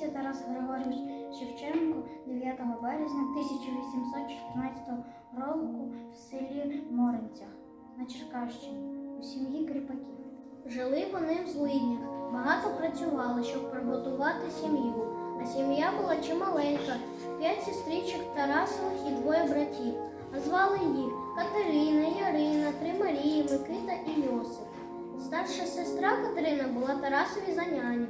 Народився Тарас Григорович Шевченко 9 березня 1814 року в селі Моринцях на Черкащині у сім'ї кріпаків. Жили вони в злиднях, багато працювали, щоб приготувати сім'ю. А сім'я була чималенька, п'ять сестричок Тарасових і двоє братів. А звали їх Катерина, Ярина, Три Марії, Микита і Йосип. Старша сестра Катерина була Тарасові за няню.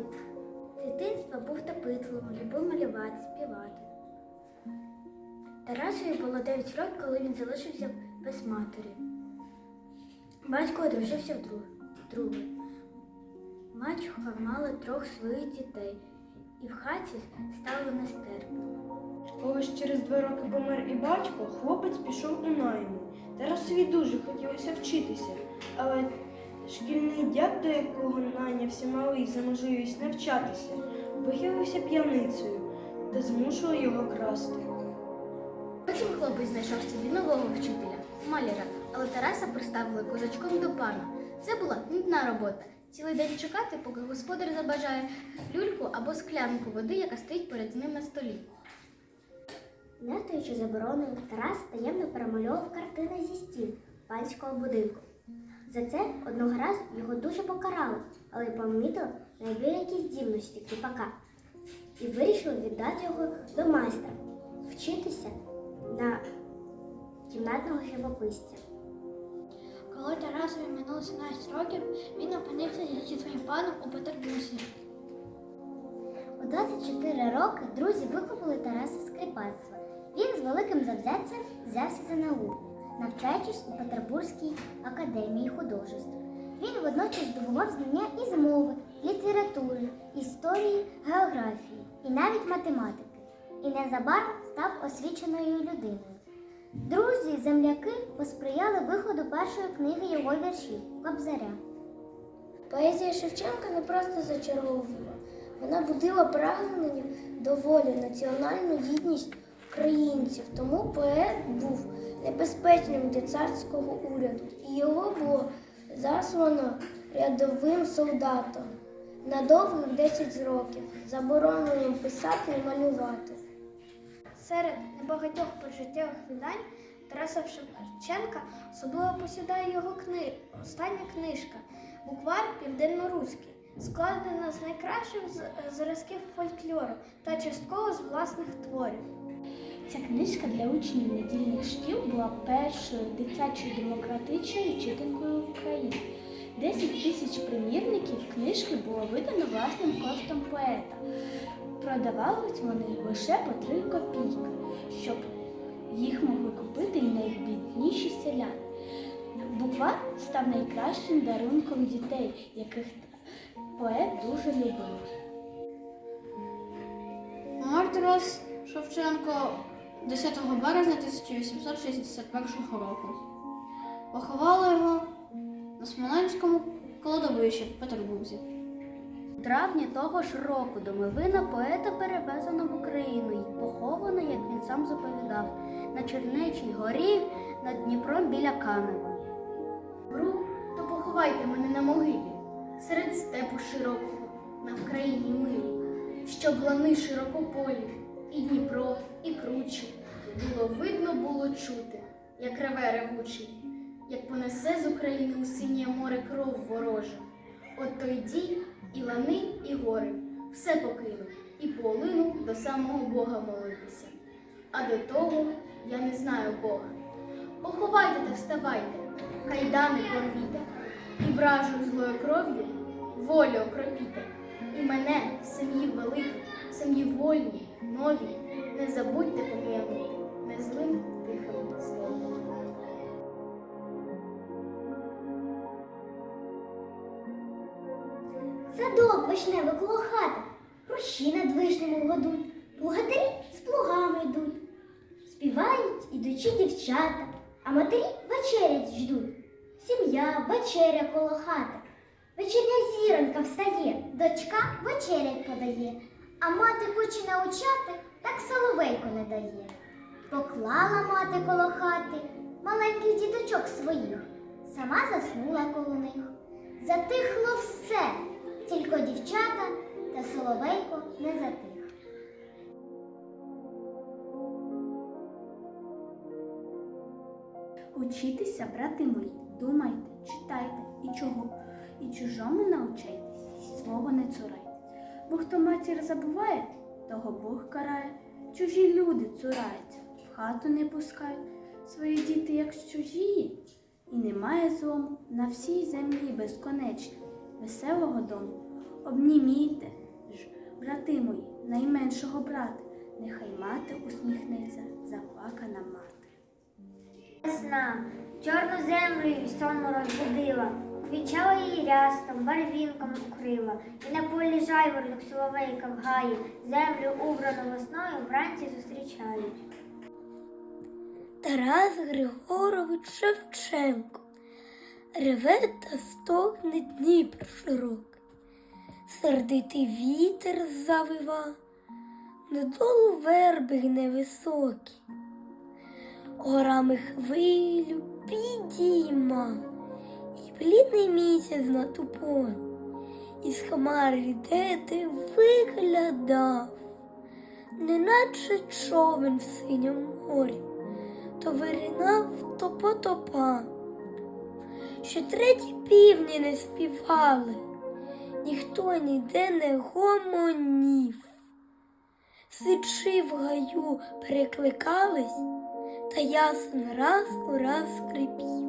Дитинство був допитливим, любив малювати, співати. Тарасові було 9 років, коли він залишився без матері. Батько одружився вдруге. Мачуха мала трьох своїх дітей, і в хаті стало нестерпно. Ось через два роки помер і батько, хлопець пішов у найми. Тарасові дуже хотілося вчитися, але шкільний дядь, до якого найнявся малий за можливість навчатися, виявився п'яницею та змушував його красти. Потім хлопець знайшов собі нового вчителя, маляра, але Тараса приставили козачком до пана. Це була нудна робота. Цілий день чекати, поки господар забажає люльку або склянку води, яка стоїть перед ним на столі. Нехтуючи забороною, Тарас таємно перемальовував картини зі стін панського будинку. За це одного разу його дуже покарали, але й помітили найвеликі здібності кріпака і вирішили віддати його до майстра, вчитися на кімнатного живописця. Коли Тарасові минуло 17 років, він опинився зі своїм паном у Петербурзі. У 24 роки друзі викупили Тараса з кріпацтва. Він з великим завзяттям взявся за науку, навчаючись у Петербурзькій академії художеств. Він водночас здобував знання із мови, літератури, історії, географії і навіть математики. І незабаром став освіченою людиною. Друзі земляки посприяли виходу першої книги його віршів Кобзаря. Поезія Шевченка не просто зачаровувала, вона будила прагнення до волі, національну гідність українців. Тому поет був небезпечним для царського уряду, і його було заслано рядовим солдатом на довгих 10 років, забороненим писати і малювати. Серед небагатьох прожиттєвих видань Тараса Шевченка особливо посідає його кни... остання книжка Буквар південноруський, складена з найкращих зразків фольклору та частково з власних творів. Ця книжка для учнів недільних шкіл була першою дитячою демократичною читанкою в Україні. 10 тисяч примірників книжки було видано власним коштом поета. Продавались вони лише по 3 копійки, щоб їх могли купити і найбідніші селяни. Буквар став найкращим дарунком дітей, яких поет дуже любив. Помер Тарас Шевченко 10 березня 1861 року. Поховали його на Смоленському кладовищі в Петербурзі. У травні того ж року домовина поета перевезено в Україну і поховано, як він сам заповідав, на Чернечій горі над Дніпром біля Канева. Гру, то поховайте мене на могилі, серед степу широкого, на Вкраїні милі, щоб лани широкополі, і Дніпро, і кручі. Було видно, було чути, як реве ревучий, як понесе з України у синє море кров ворожа. От то йді і лани, і гори, все покину, і полину до самого Бога молитися. А до того я не знаю Бога. Поховайте та вставайте, кайдани порвіте, і вражою злою кров'ю волю окропіте. І мене в сім'ї великій, в сім'ї вольній, новій, не забудьте пом'янути незлим тихим словом. Садок вишневий коло хати, хрущі над вишнями годуть, плугатарі з плугами йдуть. Співають ідучі дівчата, а матері вечерять ждуть. Сім'я, вечеря коло хати. Вечірня зіронька встає, дочка вечерять подає, а мати хоче навчати, так соловейку не дає. Поклала мати коло хати маленьких діточок своїх, сама заснула коло них. Затихло все, тільки дівчата та соловейко не затих. Учіться, брати мої, думайте, читайте і чого, і чужому навчайтесь, свого не цурайте. Бо хто матір забуває, того Бог карає. Чужі люди цураються, в хату не пускають, свої діти, як чужі, і немає злому на всій землі безконечно, веселого дому. Обнімійте ж, брати мої, найменшого брата, нехай мати усміхнеться, заплакана мати. Весна чорну землю й в сон розбудила, квічала її рястом, барвінком укрила, і на полі жайворонок соловейка в гаї, землю убрану весною вранці зустрічають. Тарас Григорович Шевченко. Реве та стогне Дніпр широкий. Сердитий вітер завива, додолу верби невисокі. Горами хвилю підійма, блідний місяць на ту пору, із хмар рідети виглядав, неначе човен в синьому морі то виринав, то потопа, що треті півні не співали, ніхто ніде не гомонів. Сичі в гаю перекликались, та ясен раз у раз скрипів.